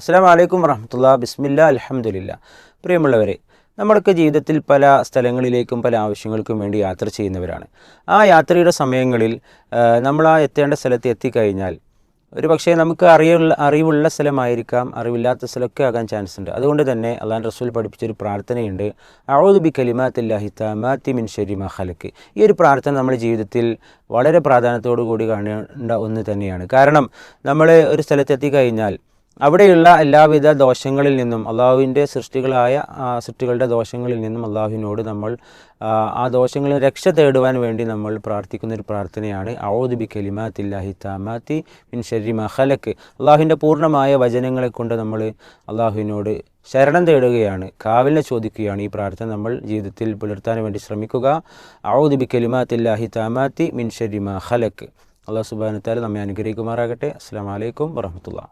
അസ്സാം വലൈക്കും വറഹമത്തുള്ള ബിസ്മില്ല അലഹമുല്ല പ്രിയമുള്ളവരെ നമ്മളൊക്കെ ജീവിതത്തിൽ പല സ്ഥലങ്ങളിലേക്കും പല ആവശ്യങ്ങൾക്കും വേണ്ടി യാത്ര ചെയ്യുന്നവരാണ്. ആ യാത്രയുടെ സമയങ്ങളിൽ നമ്മൾ ആ എത്തേണ്ട സ്ഥലത്ത് എത്തിക്കഴിഞ്ഞാൽ ഒരു പക്ഷേ നമുക്ക് അറിയുള്ള അറിവുള്ള സ്ഥലമായിരിക്കാം അറിവില്ലാത്ത സ്ഥലമൊക്കെ ആകാൻ ചാൻസ് ഉണ്ട്. അതുകൊണ്ട് തന്നെ അള്ളാൻ റസൂൽ പഠിപ്പിച്ചൊരു പ്രാർത്ഥനയുണ്ട്. അഴോദുബി കലിമാത്തില്ലാഹി താമാത്തി മിൻ ഷരി മഹലക്ക് ഈ ഒരു പ്രാർത്ഥന നമ്മുടെ ജീവിതത്തിൽ വളരെ പ്രാധാന്യത്തോടു കൂടി കാണേണ്ട ഒന്ന് തന്നെയാണ്. കാരണം നമ്മൾ ഒരു സ്ഥലത്ത് എത്തിക്കഴിഞ്ഞാൽ അവിടെയുള്ള എല്ലാവിധ ദോഷങ്ങളിൽ നിന്നും അള്ളാഹുവിന്റെ സൃഷ്ടികളായ സൃഷ്ടികളുടെ ദോഷങ്ങളിൽ നിന്നും അള്ളാഹുവിനോട് നമ്മൾ ആ, ദോഷങ്ങളിൽ രക്ഷ തേടുവാൻ വേണ്ടി നമ്മൾ പ്രാർത്ഥിക്കുന്ന ഒരു പ്രാർത്ഥനയാണ്. ഔദ് ബി കലിമാത്തില്ലാഹി താമാത്തി മിൻ ഷരി മഹലക്ക് അള്ളാഹുവിന്റെ പൂർണമായ വചനങ്ങളെ കൊണ്ട് നമ്മൾ അള്ളാഹുവിനോട് ശരണം തേടുകയാണ് കാവലിനെ ചോദിക്കുകയാണ്. ഈ പ്രാർത്ഥന നമ്മൾ ജീവിതത്തിൽ പുലർത്താൻ വേണ്ടി ശ്രമിക്കുക. ഔദ് ബി കലിമാത്തില്ലാഹി താമാത്തി മിൻ ഷരി മഹലക്ക് അള്ളാഹു സുബാനത്താൽ നമ്മെ അനുഗ്രഹിക്കുമാറാകട്ടെ. അസ്സാം വലൈക്കും വറഹമത്തുള്ള